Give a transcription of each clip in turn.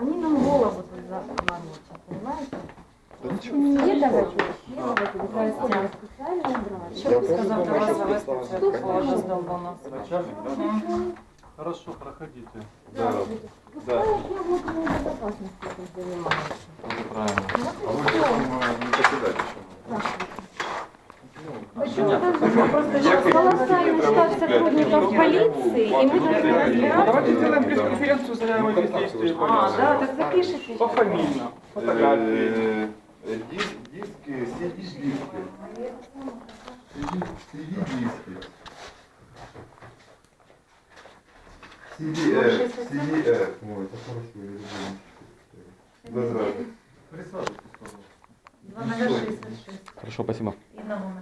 Они нам голову тут заморочат, понимаете? Да Не давайте, не давайте, Костя, специально брать. Що ви сказав, до вас завести Стоп, церкву стоп. роздолбана? Начальник, да? Мгм. Хорошо, проходите. Да, Пускай я вот безопасностью тут занимаюсь. это правильно. Ну, А вы всё. потом э, не покидайте еще. Почему понятно. там Просто сейчас колоссальный штат сотрудников полиции, и мы. Давайте сделаем пресс-конференцию за воздействие. А, да, так запишите. Пофамильно. Э, фотографии. Э, диски, CD-диски. CD-диски. CDF, CDF, мой, это хороший режим. Хорошо, спасибо. И на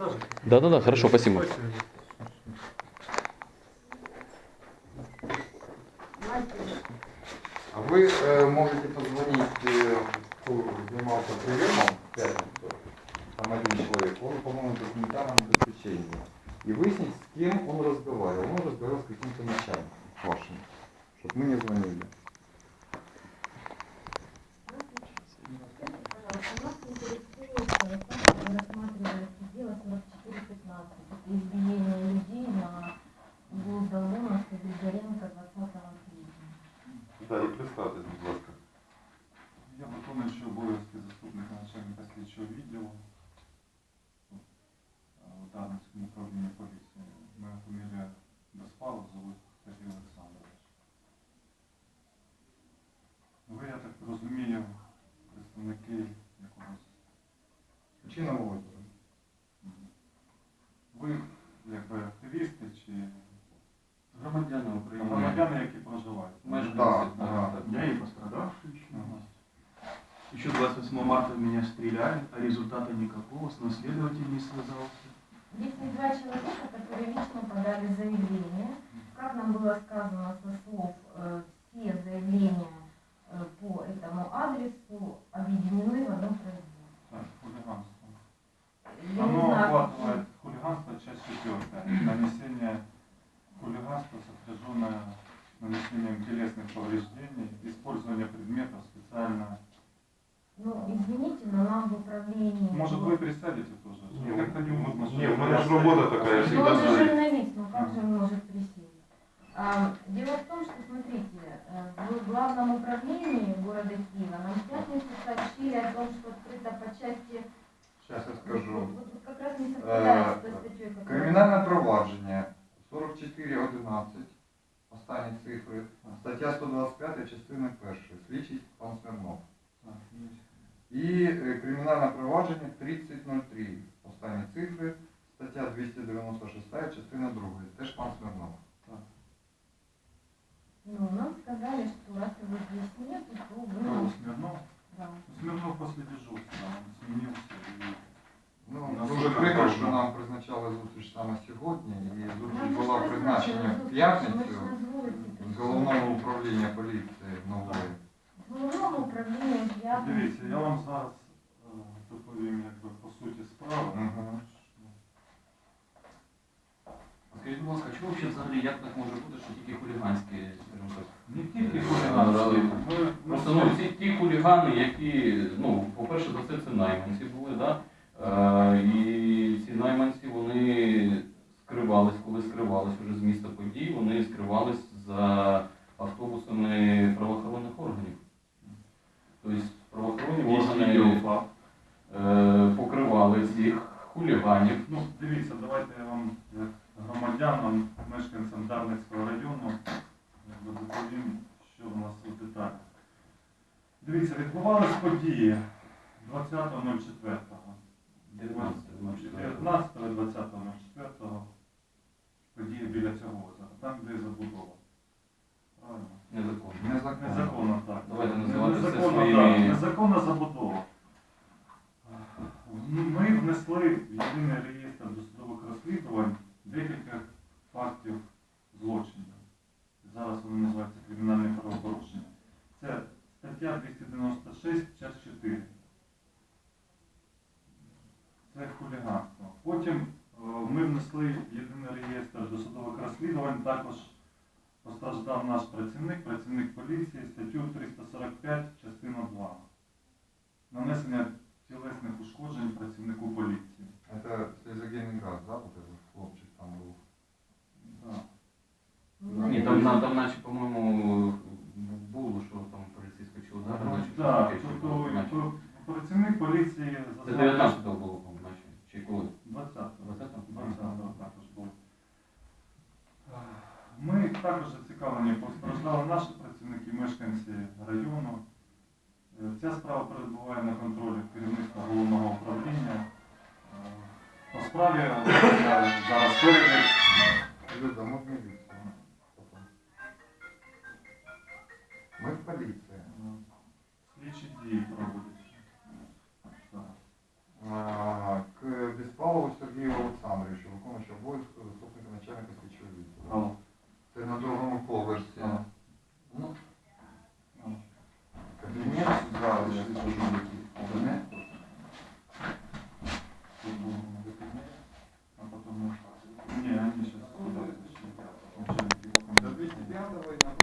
Присаживайтесь. Да-да-да, хорошо, спасибо. А вы э, можете позвонить, э, кто занимался приемом в пятницу, там один человек, он, по-моему, по санитарному обеспечению, и выяснить, с кем он разговаривал. Он разговаривал розумію, представники якогось. Причина озера. м, Ви якби активісти чи Громадяни України. громадяни, які проживають? Мешканцы. Да, да. Я и пострадавший еще. Ага. Еще 28 марта в меня стреляли, а результата никакого, с наследователь не связался. Здесь есть два человека, которые лично подали заявление. Как нам было сказано со слов, извините, но нам в управлении... Может, вы присядете тоже? Не, Мне как-то неудобно. что не, я у меня прям же работа стою. такая, Ну, всегда он же знаю. журналист, ну как же он может присесть? А, дело в том, что, смотрите, э, в главном управлении города Киева нам в пятницу сообщили о том, что открыто по части... Сейчас я Вот, скажу. вот- вот как раз не совпадает с той Е, статьей, которая- Кримінальне провадження 44.11, останні цифри, стаття 125, частина 1, слідчий пан Смирнов. І е, кримінальне провадження 30.03, останні цифри, стаття 296, частина 2, теж пан Смирнов. Ну, нам сказали, что раз его здесь нет, то вы нам... Смирнов? Да. Смирнов после дежурства, он сменился. и- Ну, дуже прикро, що нам призначали зустріч саме сьогодні, і зустріч була призначена в п'ятницю з головного управління поліції нової. В головному управлінні п'ятниці. Дивіться, я вам зараз е, доповім якби по суті справи. Мгм. Скажіть, будь ласка, чого взагалі взагалі як так може бути, що тільки хуліганські, скажімо так? Не тільки Е, хуліганські. е, Ми, ми Просто ну, ці ті хулігани, які, ну, по-перше, за все це найманці були, да? Е, і ці найманці, вони скривались, коли скривались вже з міста подій, вони скривались за автобусами правоохоронних органів. Мешканцям району, доповім, що в нас у деталях. Дивіться, відбувались події 20.04. 19-20.04 події біля цього озера, там, де забудова. Незаконно. Незаконно. Незаконно, так. Давайте називати це Незаконно, своїми- так. Незаконна забудова. Ми внесли в єдиний реєстр досудових розслідувань декілька Також постраждав наш працівник, працівник поліції, статтю 345, частина 2. Нанесення тілесних ушкоджень працівнику поліції. Це Геленград, да? Вот этот хлопчик там був. Да. Ну, ні, там, там, там наче, по-моєму, було, що там поліцейська чоловіка. Так, тобто працівник поліції Це 19 також зацікавлені, постраждали наші працівники, мешканці району. Е, Ця справа перебуває на контролі керівництва головного управління. Е, По справі зараз передаю.